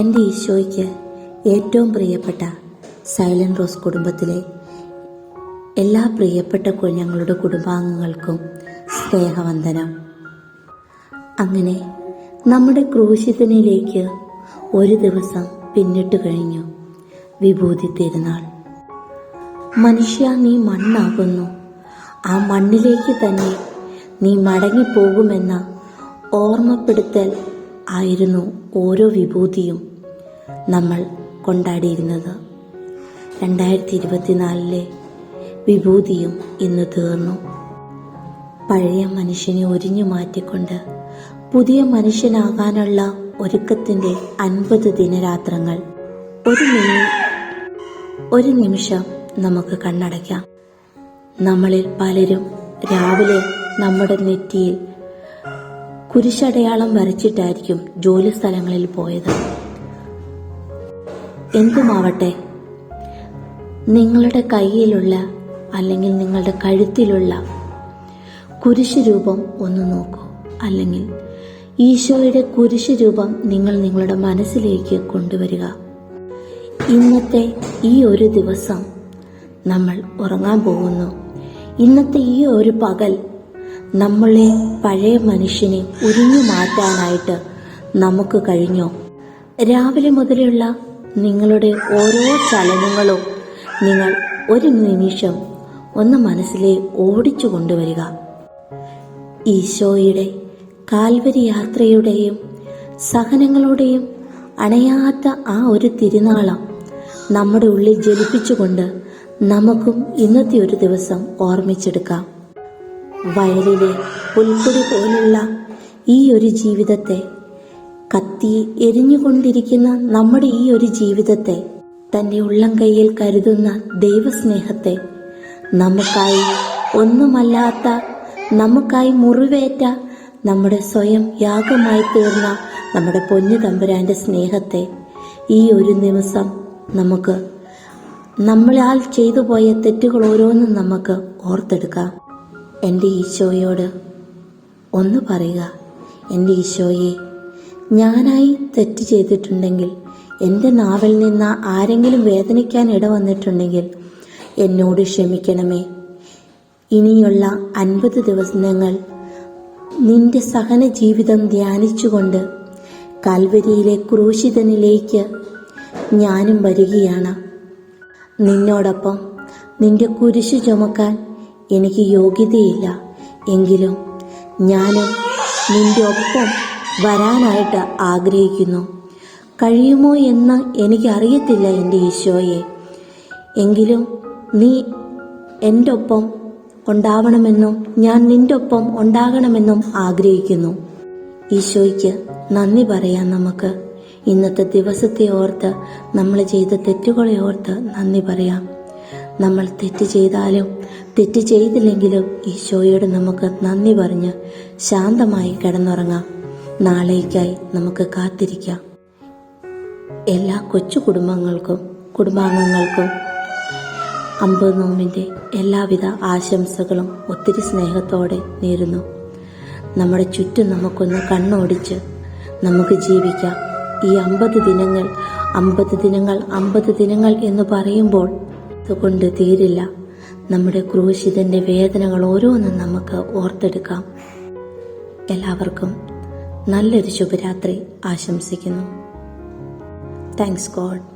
എന്റെ ഈശോയ്ക്ക് ഏറ്റവും പ്രിയപ്പെട്ട സൈലന്റ് റോസ് കുടുംബത്തിലെ എല്ലാ പ്രിയപ്പെട്ട ഞങ്ങളുടെ കുടുംബാംഗങ്ങൾക്കും സ്നേഹവന്ദനം. അങ്ങനെ നമ്മുടെ ക്രൂശിതനിലേക്ക് ഒരു ദിവസം പിന്നിട്ട് കഴിഞ്ഞു വിഭൂതി തിരുനാൾ. മനുഷ്യ നീ മണ്ണാകുന്നു. ആ മണ്ണിലേക്ക് തന്നെ നീ മടങ്ങിപ്പോകുമെന്ന ഓർമ്മപ്പെടുത്തൽ ആയിരുന്നു ഓരോ വിഭൂതിയും. നമ്മൾ കൊണ്ടാടിയിരുന്നത്. രണ്ടായിരത്തി ഇരുപത്തിനാലിലെ വിഭൂതിയും ഇന്ന് തീർന്നു. പഴയ മനുഷ്യനെ ഒരിഞ്ഞു മാറ്റിക്കൊണ്ട് പുതിയ മനുഷ്യനാകാനുള്ള ഒരുക്കത്തിന്റെ അൻപത് ദിനരാത്രങ്ങൾ. ഒരു ഒരു നിമിഷം നമുക്ക് കണ്ണടയ്ക്കാം. നമ്മളിൽ പലരും രാവിലെ നമ്മുടെ നെറ്റിയിൽ കുരിശടയാളം വരച്ചിട്ടായിരിക്കും ജോലി സ്ഥലങ്ങളിൽ പോയത്. എന്തുമാവട്ടെ നിങ്ങളുടെ കയ്യിലുള്ള അല്ലെങ്കിൽ നിങ്ങളുടെ കഴുത്തിലുള്ള കുരിശ് രൂപം ഒന്ന് നോക്കൂ. അല്ലെങ്കിൽ ഈശോയുടെ കുരിശ് രൂപം നിങ്ങൾ നിങ്ങളുടെ മനസ്സിലേക്ക് കൊണ്ടുവരിക. ഇന്നത്തെ ഈ ഒരു ദിവസം നമ്മൾ ഉറങ്ങാൻ പോകുന്നു. ഇന്നത്തെ ഈ ഒരു പകൽ നമ്മളെ പഴയ മനുഷ്യനെ ഉരിഞ്ഞു മാറ്റാനായിട്ട് നമുക്ക് കഴിഞ്ഞോ. രാവിലെ മുതലുള്ള നിങ്ങളുടെ ഓരോ ചലനങ്ങളും നിങ്ങൾ ഒരു നിമിഷം ഒന്ന് മനസ്സിലെ ഓടിച്ചു കൊണ്ടുവരിക. ഈശോയുടെ കാൽവരി യാത്രയുടെയും സഹനങ്ങളുടെയും അണയാത്ത ആ ഒരു തിരുനാളം നമ്മുടെ ഉള്ളിൽ ജലിപ്പിച്ചുകൊണ്ട് നമുക്കും ഇന്നത്തെ ഒരു ദിവസം ഓർമ്മിച്ചെടുക്കാം. വയലിലെ പുൽക്കൊടി പോലുള്ള ഈ ഒരു ജീവിതത്തെ കത്തി എരിഞ്ഞുകൊണ്ടിരിക്കുന്ന നമ്മുടെ ഈ ഒരു ജീവിതത്തെ തന്റെ ഉള്ളം കൈയിൽ കരുതുന്ന ദൈവസ്നേഹത്തെ നമുക്കായി ഒന്നുമല്ലാത്ത നമുക്കായി മുറിവേറ്റ നമ്മുടെ സ്വയം യാഗമായി തീർന്ന നമ്മുടെ പൊന്നു തമ്പുരാന്റെ സ്നേഹത്തെ ഈ ഒരു നിമിഷം നമുക്ക് നമ്മളാൽ ചെയ്തു പോയ തെറ്റുകൾ ഓരോന്നും നമുക്ക് ഓർത്തെടുക്കാം. എന്റെ ഈശോയോട് ഒന്ന് പറയുക. എന്റെ ഈശോയെ ഞാനായി തെറ്റ് ചെയ്തിട്ടുണ്ടെങ്കിൽ എന്റെ നാവിൽ നിന്ന് ആരെങ്കിലും വേദനിക്കാൻ ഇട വന്നിട്ടുണ്ടെങ്കിൽ എന്നോട് ക്ഷമിക്കണമേ. ഇനിയുള്ള അൻപത് ദിവസങ്ങൾ നിന്റെ സഹന ജീവിതം ധ്യാനിച്ചുകൊണ്ട് കാൽവരിയിലെ ക്രൂശിതനിലേക്ക് ഞാനും വരികയാണ്. നിന്നോടൊപ്പം നിന്റെ കുരിശു ചുമക്കാൻ എനിക്ക് യോഗ്യതയില്ല. എങ്കിലും ഞാനും നിന്റെ ഒപ്പം വരാനായിട്ട് ആഗ്രഹിക്കുന്നു. കഴിയുമോ എന്ന് എനിക്കറിയത്തില്ല എന്റെ ഈശോയെ. എങ്കിലും നീ എന്റെ ഒപ്പം ഉണ്ടാവണമെന്നും ഞാൻ നിന്റെ ഒപ്പം ഉണ്ടാകണമെന്നും ആഗ്രഹിക്കുന്നു. ഈശോയ്ക്ക് നന്ദി പറയാം നമുക്ക്. ഇന്നത്തെ ദിവസത്തെ ഓർത്ത് നമ്മൾ ചെയ്ത തെറ്റുകളെ ഓർത്ത് നന്ദി പറയാം. നമ്മൾ തെറ്റ് ചെയ്താലും തെറ്റ് ചെയ്തില്ലെങ്കിലും ഈശോയോട് നമുക്ക് നന്ദി പറഞ്ഞ് ശാന്തമായി കിടന്നുറങ്ങാം. നാളേക്കായി നമുക്ക് കാത്തിരിക്കാം. എല്ലാ കൊച്ചു കുടുംബങ്ങൾക്കും കുടുംബാംഗങ്ങൾക്കും അമ്പത് നോമിന്റെ എല്ലാവിധ ആശംസകളും ഒത്തിരി സ്നേഹത്തോടെ നേരുന്നു. നമ്മുടെ ചുറ്റും നമുക്കൊന്ന് കണ്ണോടിച്ച് നമുക്ക് ജീവിക്കാം. ഈ അമ്പത് ദിനങ്ങൾ അമ്പത് ദിനങ്ങൾ അമ്പത് ദിനങ്ങൾ എന്ന് പറയുമ്പോൾ അതുകൊണ്ട് തീരില്ല. നമ്മുടെ ക്രൂശിതന്റെ വേദനകൾ ഓരോന്നും നമുക്ക് ഓർത്തെടുക്കാം. എല്ലാവർക്കും നല്ലൊരു ശുഭരാത്രി ആശംസിക്കുന്നു. Thanks God